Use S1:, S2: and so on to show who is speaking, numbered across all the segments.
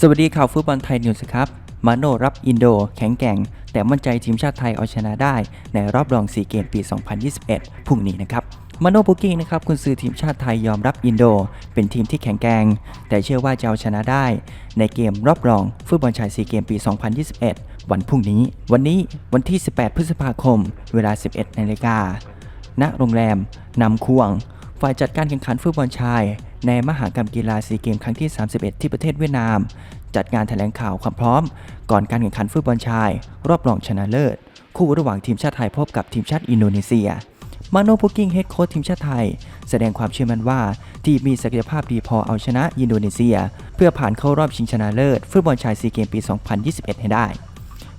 S1: สวัสดีข่าวฟุตบอลไทยนิวส์ครับ มาโนรับอินโด แข็งแกร่ง แต่มั่นใจทีมชาติไทยเอาชนะได้ ในรอบรองซีเกมปี 2021 พรุ่งนี้นะครับมาโนบุกิ้งนะครับคุณซื้อทีมชาติไทยยอมรับอินโด เป็นทีมที่แข็งแกร่งแต่เชื่อว่าจะเอาชนะได้ ในเกมรอบรองฟุตบอลชายซีเกมปี 2021 วันพรุ่งนี้ วันนี้วันที่ 18 พฤษภาคม เวลา 11นาฬิกาณโรงแรมนำควง ฝ่ายจัดการแข่งขันฟุตบอลชาย ในมหากรรมกีฬาซีเกมครั้งที่ 31 ที่ประเทศเวียดนาม จัดงานแถลงข่าวความพร้อม ก่อนการแข่งขันฟุตบอลชาย รอบรองชนะเลิศ คู่ระหว่างทีมชาติไทยพบกับทีมชาติอินโดนีเซียมาโนพุกิ้งเฮดโค้ชทีมชาติไทย แสดงความเชื่อมั่นว่า ทีมมีศักยภาพดีพอเอาชนะอินโดนีเซีย เพื่อผ่านเข้ารอบชิงชนะเลิศฟุตบอลชายซีเกมปี 2021 ให้ได้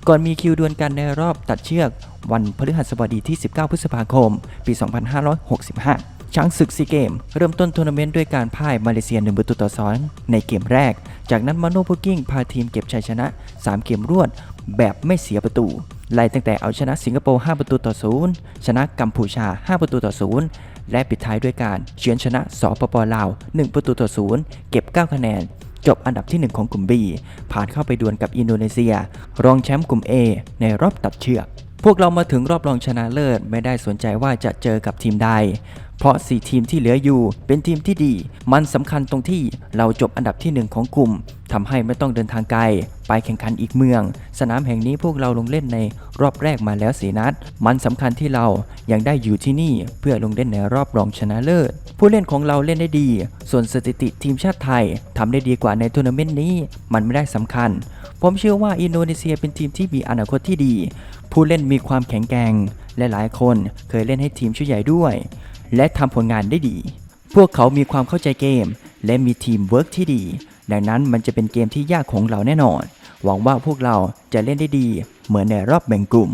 S1: ก่อนมีคิวดวลกันในรอบตัดเชือก วันพฤหัสบดีที่ 19 พฤษภาคม ปี 2565 ช้างศึกซีเกม เริ่มต้นทัวร์นาเมนต์ด้วยการพ่ายมาเลเซีย1ประตูต่อ2ในเกมแรก จากนั้นมาโนพุกิ้งพาทีมเก็บชัยชนะ 3 เกมรวด แบบไม่เสียประตู ไล่ตั้งแต่เอาชนะสิงคโปร์ 5 ประตูต่อ 0 ชนะกัมพูชา 5 ประตูต่อ 0 และปิดท้ายด้วยการเฉือนชนะสปปลาว 1 ประตูต่อ 0 เก็บ 9 คะแนนจบอันดับที่ 1 ของกลุ่ม B ผ่านเข้าไปดวลกับอินโดนีเซีย รองแชมป์กลุ่ม A ในรอบตัดเชือก พวกเรามาถึงรอบรองชนะเลิศไม่ได้สนใจว่าจะเจอกับทีมใด เพราะ 4 ทีมที่เหลืออยู่เป็นทีมที่ดี มันสำคัญตรงที่เราจบอันดับที่ 1 ของกลุ่มทำให้ไม่ต้องเดินทางไกล ไปแข่งขันอีกเมือง สนามแห่งนี้พวกเราลงเล่นในรอบแรกมาแล้วสีนัด มันสำคัญที่เรายังได้อยู่ที่นี่เพื่อลงเล่นในรอบรองชนะเลิศ ผู้เล่นของเราเล่นได้ดี ส่วนสถิติทีมชาติไทยทำได้ดีกว่าในทัวร์นาเมนต์นี้ มันไม่ได้สำคัญ ผมเชื่อว่าอินโดนีเซียเป็นทีมที่มีอนาคตที่ดี ผู้เล่นมีความแข็งแกร่งและหลายคนเคยเล่นให้ทีมชุดใหญ่ด้วย และทำผลงานได้ดี พวกเขามีความเข้าใจเกม และมีทีมเวิร์กที่ดี ดังนั้นมันจะเป็นเกมที่ยากของเราแน่นอน หวังว่าพวกเราจะเล่นได้ดี เหมือนในรอบแบ่งกลุ่ม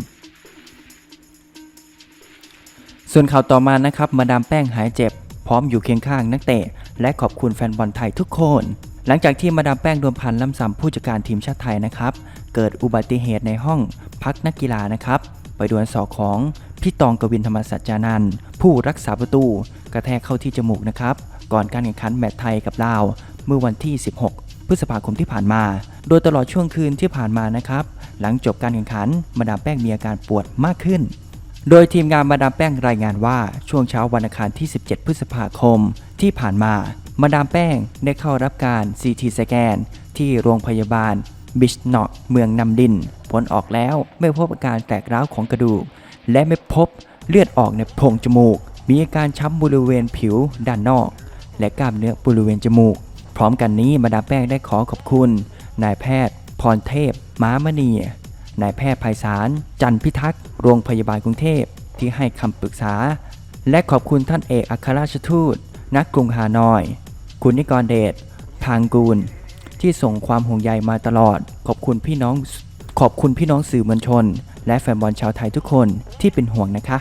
S1: ส่วนข่าวต่อมานะครับ มาดามแป้งหายเจ็บ พร้อมอยู่เคียงข้างนักเตะ และขอบคุณแฟนบอลไทยทุกคน หลังจากที่มาดามแป้งดวลพันธ์ล้ำซ้ำผู้จัดการทีมชาติไทยนะครับ เกิดอุบัติเหตุในห้องพักนักกีฬานะครับไปดวลศอกของ พี่ตองกวินธรรมสัจจานันท์ผู้รักษาประตู กระแทกเข้าที่จมูกนะครับ ก่อนการแข่งขันแมตช์ไทยกับลาว เมื่อวันที่ 16 พฤษภาคมที่ผ่านมา โดยตลอดช่วงคืนที่ผ่านมานะครับ หลังจบการแข่งขันมาดามแป้งมีอาการปวดมากขึ้น โดยทีมงานมาดามแป้งรายงานว่าช่วงเช้าวันอังคารที่ 17 พฤษภาคม ที่ผ่านมา มาดามแป้งได้เข้ารับการ CT สแกน ที่โรงพยาบาลบิชนอกเมืองนำดิน ผลออกแล้วไม่พบอาการแตกร้าวของกระดูก และไม่พบเลือดออกในโพรงจมูก มีอาการช้ำบริเวณผิวด้านนอก และกล้ามเนื้อบริเวณจมูก พร้อมกันนี้มาดามแป้งได้ขอขอบคุณ นายแพทย์ พรเทพ ม้ามณี นายแพทย์ไพศาล จันพิทักษ์ โรงพยาบาลกรุงเทพที่ให้คำปรึกษา และขอบคุณท่านเอกอัครราชทูตณกกรุงฮานอย คุณนิกรเดชพางกูล ที่ส่งความห่วงใยมาตลอด ขอบคุณพี่น้อง ขอบคุณพี่น้องสื่อมวลชน และแฟนบอลชาวไทยทุกคนที่เป็นห่วงนะคะ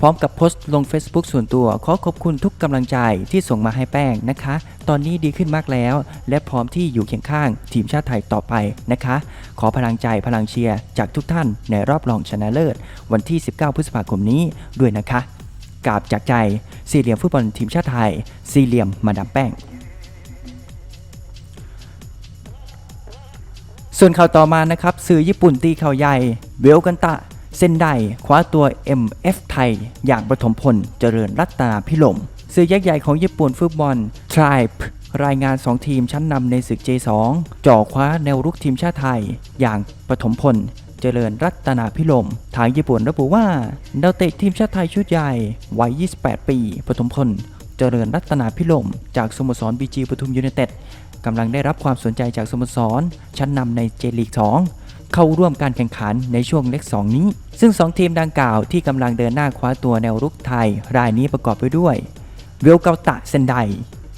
S1: พร้อมกับโพสต์ลง Facebook ส่วนตัวขอขอบคุณทุกกำลังใจที่ส่งมาให้แป้งนะคะ ตอนนี้ดีขึ้นมากแล้ว และพร้อมที่อยู่เคียงข้างทีมชาติไทยต่อไปนะคะ ขอพลังใจพลังเชียร์จากทุกท่านในรอบรองชนะเลิศ วันที่ 19 พฤษภาคมนี้ด้วยนะคะกราบจากใจสี่เหลี่ยมฟุตบอลทีมชาติไทย สี่เหลี่ยมมาดามแป้ง ส่วนข่าวต่อมานะครับสื่อญี่ปุ่นตีข่าวใหญ่เวลกันตะเซนไดคว้าตัว MF ไทย อย่างปฐมพลเจริญรัตนาพิลมสื่อยักษ์ใหญ่ของญี่ปุ่นฟุตบอล Tribe รายงาน 2 ทีมชั้นนำในศึก J2 จ่อคว้าแนวรุกทีมชาติไทย อย่างปฐมพลเจริญรัตนาพิลมทางญี่ปุ่นระบุว่าดาวเตะทีมชาติไทยชุดใหญ่วัย 28 ปีปฐมพลเจริญรัตนาพิลมจากสโมสรบีจีปทุมยูไนเต็ด กำลังได้รับความสนใจจากสโมสร ชั้นนำในเจลีก 2 เข้าร่วมการแข่งขันในช่วงเล็ก 2 นี้ ซึ่ง 2 ทีมดังกล่าวที่กำลังเดินหน้าคว้าตัวแนวรุกไทย รายนี้ประกอบไปด้วย เวลเกาตะเซนได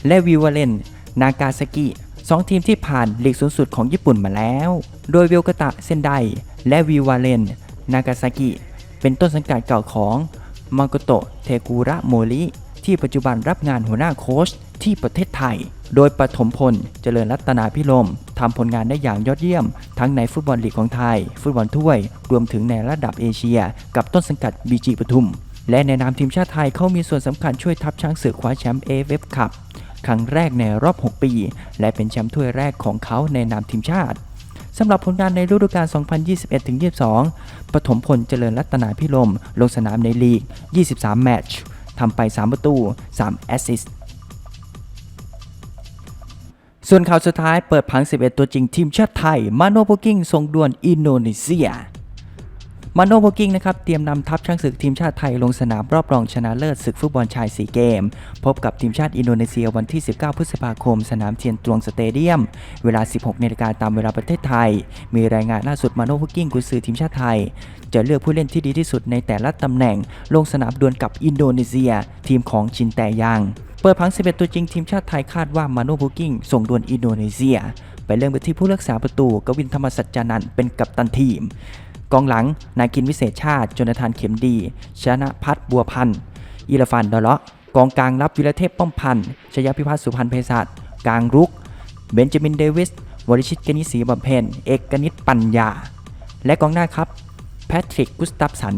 S1: และวิวาเลน นากาซากิสองทีมที่ผ่านลีกสูงสุดของญี่ปุ่นมาแล้ว โดยเวลเกาตะเซนได และวิวาเลน นากาซากิ เป็นต้นสังกัดเก่าของมาโกโตะเทกุระโมริ ที่ปัจจุบันรับงานหัวหน้าโค้ชที่ประเทศไทย โดยปฐมพล เจริญรัตนาพิรมทำผลงานได้อย่างยอดเยี่ยม ทั้งในฟุตบอลลีกของไทย ฟุตบอลถ้วย รวมถึงในระดับเอเชีย กับต้นสังกัด BG ปทุม และในนามทีมชาติไทยเขามีส่วนสำคัญช่วยทัพช้างศึกคว้าแชมป์ AFF คัพครั้งแรกในรอบ 6 ปี และเป็นแชมป์ถ้วยแรกของเขาในนามทีมชาติสำหรับผลงานในฤดูกาล 2021-22 ปฐมพลเจริญรัตนาพิรมลงสนามในลีก 23 แมตช์ ทำไป 3 ประตู 3 แอสซิสต์ส่วนข่าวสุดท้ายเปิดผัง 11 ตัวจริงทีมชาติไทย มาโนโปกิ้งส่งด่วนอินโดนีเซีย มาโนโปกิ้งนะครับเตรียมนำทัพช้างศึกทีมชาติไทยลงสนามรอบรองชนะเลิศศึกฟุตบอลชาย 4 เกม พบกับทีมชาติอินโดนีเซียวันที่ 19 พฤษภาคม สนามเทียนตวงสเตเดียม เวลา 16นาฬิกาตามเวลาประเทศไทย มีรายงานล่าสุดมาโนโปกิ้งกุนซือทีมชาติไทย จะเลือกผู้เล่นที่ดีที่สุดในแต่ละตำแหน่ง ลงสนามดวลกับอินโดนีเซีย ทีมของชินแตยังเปิดผัง 11 ตัวจริงทีมชาติไทยคาดว่ามาโนโปกิ้งส่งดวลอินโดนีเซีย ไปเริ่มไปที่ผู้รักษาประตูกวินธรรมสัจจานันเป็นกัปตันทีม กองหลังนากินวิเศษชาติจนทานเข็มดี ชนะพัฒน์บัวพันธ์อีลาฟันดอเลาะกองกลางรับวิรเทพป้อมพันธ์ชยพิพัฒน์สุพรรณเพศัตกลางรุก เบนจามินเดวิสวริชิตกนิษฐ์ศรีบำเพ็ญเอกกนิษฐ์ปัญญา และกองหน้าครับ แพทริกกุสตัฟสัน